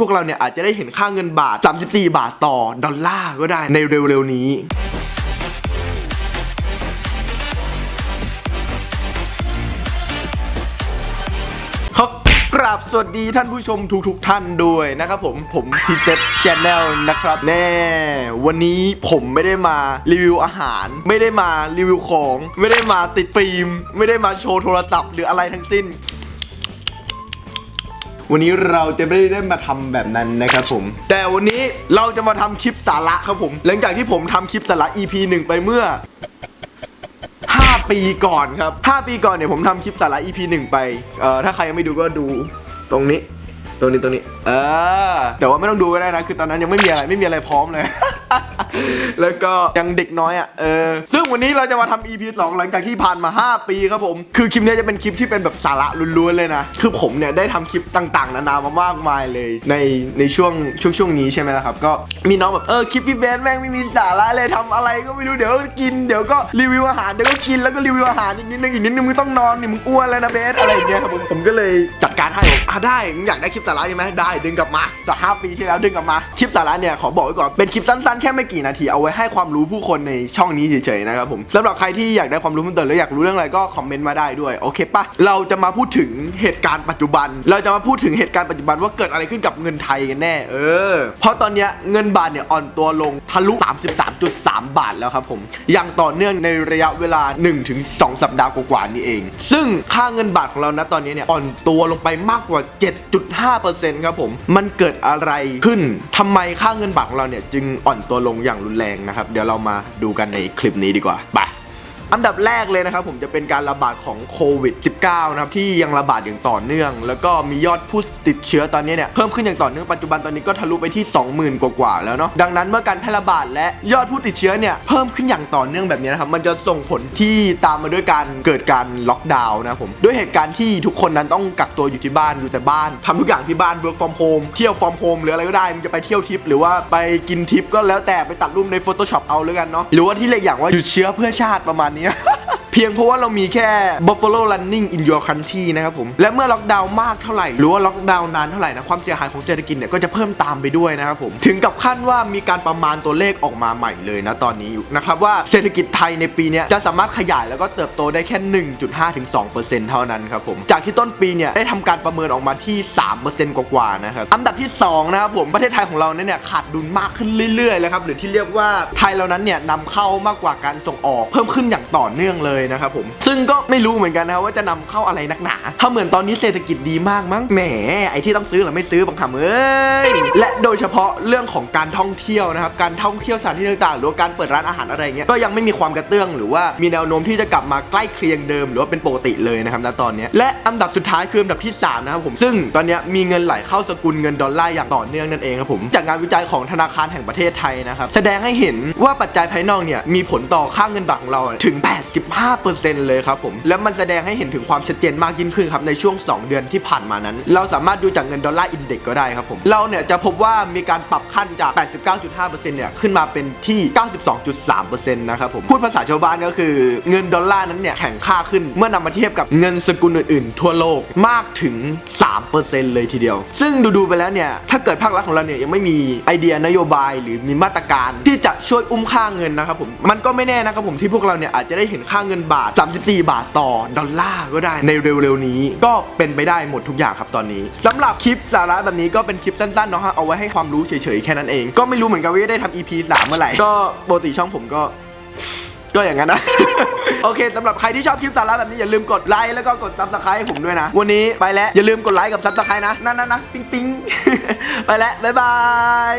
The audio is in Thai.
พวกเราเนี่ยอาจจะได้เห็นค่าเงินบาท 34 บาทต่อดอลลาร์ก็ได้ในเร็วๆนี้ขอกราบสวัสดีท่านผู้ชมทุกๆทท่านด้วยนะครับผมผมทีเซ็ตชแนลนะครับ แน่ วันนี้ผมไม่ได้มารีวิวอาหาร ไม่ได้มารีวิวของ ไม่ได้มาติดฟิล์ม ไม่ได้มาโชว์โทรศัพท์หรืออะไรทั้งสิ้น วันนี้เราจะไม่ได้มาทำแบบนั้นนะครับผม แต่วันนี้เราจะมาทำคลิปสาระครับผม หลังจากที่ผมทำคลิปสาระ EP 1 ไปเมื่อ5 ปีก่อนครับ 5 ปีก่อนเนี่ยผมทำคลิปสาระ EP 1 ไป เอ่อ ถ้าใครยังไม่ดูก็ดูตรงนี้ ตรงนี้ตรงนี้ เออแต่ว่าไม่ต้องดูก็ได้นะ คือตอนนั้นยังไม่มีอะไรไม่มีอะไรพร้อมเลย แล้วก็ยังเด็กน้อยอะเออซึ่งวันนี้เราจะมาทำ EP 2 หลังจากที่ผ่านมา 5 ปีครับผม คือคลิปนี้จะเป็นคลิปที่เป็นแบบสาระล้วนๆเลยนะ คือผมเนี่ยได้ทำคลิปต่างๆ นานามามากมายเลยในในช่วงช่วงช่วงนี้ใช่ไหมล่ะครับ ก็มีน้องแบบเออคลิปพี่เบนแม่งไม่มีสาระเลยทำอะไรก็ไม่รู้เดี๋ยวก็กินเดี๋ยวก็รีวิวอาหารเดี๋ยวก็กินแล้วก็รีวิวอาหารอีกนิดนึงอีกนิดนึงมึงต้องนอนนี่มึงอ้วนแล้วนะเบสอะไรอย่างเงี้ยครับผมผมก็เลยจัดการให้ผมอะได้มึงอยากได้คลิปสาระใช่ไหมได้ดึงกลับมาสักห้าปีที่แล้วดึงกลับมาคลิปสาระเนี่ยขอบอกไว้ก่อนเป็นคลิปสั้นแค่ไม่กี่นาทีเอาไว้ให้ความรู้ผู้คนในช่องนี้เฉยๆนะครับผมสำหรับใครที่อยากได้ความรู้เพิ่มเติมหรืออยากรู้เรื่องอะไรก็คอมเมนต์มาได้ด้วยโอเคปะเราจะมาพูดถึงเหตุการณ์ปัจจุบัน เราจะมาพูดถึงเหตุการณ์ปัจจุบันว่าเกิดอะไรขึ้นกับเงินไทยกันแน่เออเพราะตอนนี้เงินบาทเนี่ยอ่อนตัวลงทะลุ 33.3 บาทแล้วครับผมอย่างต่อเนื่องในระยะเวลา 1-2 สัปดาห์กว่าๆนี่เอง ซึ่งค่าเงินบาทของเรานะตอนนี้เนี่ยอ่อนตัวลงไปมากกว่า 7.5%ครับผมมันเกิดอะไรขึ้นทำไมค่าเงินบาทของเราเนี่ยจึงอ่อนตัวลงอย่างรุนแรงนะครับ เดี๋ยวเรามาดูกันในคลิปนี้ดีกว่าไป อันดับแรกเลยนะครับผมจะเป็นการระบาดของโควิด -19 นะครับที่ยังระบาดอย่างต่อเนื่อง แล้วก็มียอดผู้ติดเชื้อตอนนี้เนี่ยเพิ่มขึ้นอย่างต่อเนื่องปัจจุบันตอนนี้ก็ทะลุไปที่ 20,000 กว่าๆแล้วเนาะดังนั้นเมื่อการแพร่ระบาดและยอดผู้ติดเชื้อเนี่ยเพิ่มขึ้นอย่างต่อเนื่องแบบนี้นะครับมันจะส่งผลที่ตามมาด้วยการเกิดการล็อกดาวน์นะผมด้วยเหตุการณ์ที่ทุกคนนั้นต้องกักตัวอยู่ที่บ้านอยู่แต่บ้านทำทุกอย่างที่บ้าน work from home เที่ยว from home หรืออะไรก็ได้มันจะไปเที่ยวทิปหรือว่าไปกินทริปก็แล้วแต่ไปตัดรูปใน Photoshop เอาแล้วกันเนาะหรือว่าที่เรียกอย่างว่าหยุดเชื้อเพื่อชาติประมาณนี้ Yeah. เพียงเพราะว่าเรามีแค่ Buffalo Running in your country นะครับผม และเมื่อล็อกดาวน์มากเท่าไหร่ หรือว่าล็อกดาวน์นานเท่าไหร่นะ ความเสียหายของเศรษฐกิจเนี่ยก็จะเพิ่มตามไปด้วยนะครับผม ถึงกับขั้นว่ามีการประมาณตัวเลขออกมาใหม่เลยนะตอนนี้นะครับว่าเศรษฐกิจไทยในปีนี้จะสามารถขยายแล้วก็เติบโตได้แค่ 1.5ถึง2%เท่านั้นครับผม จากที่ต้นปีเนี่ยได้ทำการประเมินออกมาที่ 3%กว่าๆนะครับ อันดับที่สองนะครับผมประเทศไทยของเราเนี่ยขาดดุลมากขึ้นเรื่อยๆเลยครับหรือที่เรียกว่าไทยเรานั้นเนี่ยนำเข้ามากกว่าการส่งออก เพิ่มขึ้นอย่างต่อเนื่องเลยนะครับผมซึ่งก็ไม่รู้เหมือนกันนะว่าจะนำเข้าอะไรนักหนา ถ้าเหมือนตอนนี้เศรษฐกิจดีมากมั้งแหมไอที่ต้องซื้อหรือไม่ซื้อบังคับเอ้ยและโดยเฉพาะเรื่องของการท่องเที่ยวนะครับการท่องเที่ยวสถานที่ต่างๆ หรือการเปิดร้านอาหารอะไรเงี้ยก็ยังไม่มีความกระเตื้องหรือว่ามีแนวโน้มที่จะกลับมาใกล้เคียงเดิม หรือว่าเป็นปกติเลยนะครับณตอนนี้และอันดับสุดท้ายคืออันดับที่สามนะครับผมซึ่งตอนนี้มีเงินไหลเข้าสกุลเงินดอลลาร์อย่างต่อเนื่องนั่นเองครับผมจากงานวิจัยของธนาคารแห่งประเทศไทยนะครับแสดงให้เห็นว่าปัจจัยภายนอกเนี่ยมีผลต่อค่าเงินบาทของเราถึง 85เลยครับผมและมันแสดงให้เห็นถึงความชัดเจนมากยิ่งขึ้นครับในช่วง 2 เดือนที่ผ่านมานั้น เราสามารถดูจากเงินดอลลาร์อินเด็กก็ได้ครับผมเราเนี่ยจะพบว่ามีการปรับขั้นจาก 89.5%เนี่ยขึ้นมาเป็นที่ 92.3%นะครับผมพูดภาษาชาวบ้านก็คือเงินดอลลาร์นั้นเนี่ยแข็งค่าขึ้นเมื่อนำมาเทียบกับเงินสกุลอื่นๆ ทั่วโลกมากถึง 3%เลยทีเดียว ซึ่งดูๆไปแล้วเนี่ยถ้าเกิดภาครัฐของเราเนี่ยยังไม่มีไอเดียนโยบายหรือมีมาตรการที่จะช่วยอุ้มค่าเงินนะครับผมมันก็ไม่แน่นะครับผมที่พวกเราเนี่ยอาจจะได้เห็นค่าเงินบาท 34 บาทต่อดอลลาร์ก็ได้ในเร็วๆนี้ ก็เป็นไปได้หมดทุกอย่างครับตอนนี้สำหรับคลิปสาระแบบนี้ก็เป็นคลิปสั้นๆเนาะฮะเอาไว้ให้ความรู้เฉยๆแค่นั้นเอง ก็ไม่รู้เหมือนกันว่าจะได้ทำ EP 3เมื่อไหร่ก็ปกติช่องผมก็ก็อย่างนั้นนะ โอเคสำหรับใครที่ชอบคลิปสาระแบบนี้ อย่าลืมกดไลค์แล้วก็กด subscribe ให้ผมด้วยนะ วันนี้ไปแล้ว อย่าลืมกดไลค์กับ subscribe นะ นั่นๆนะปิ๊งปิ๊งไปแล้ว บ๊ายบาย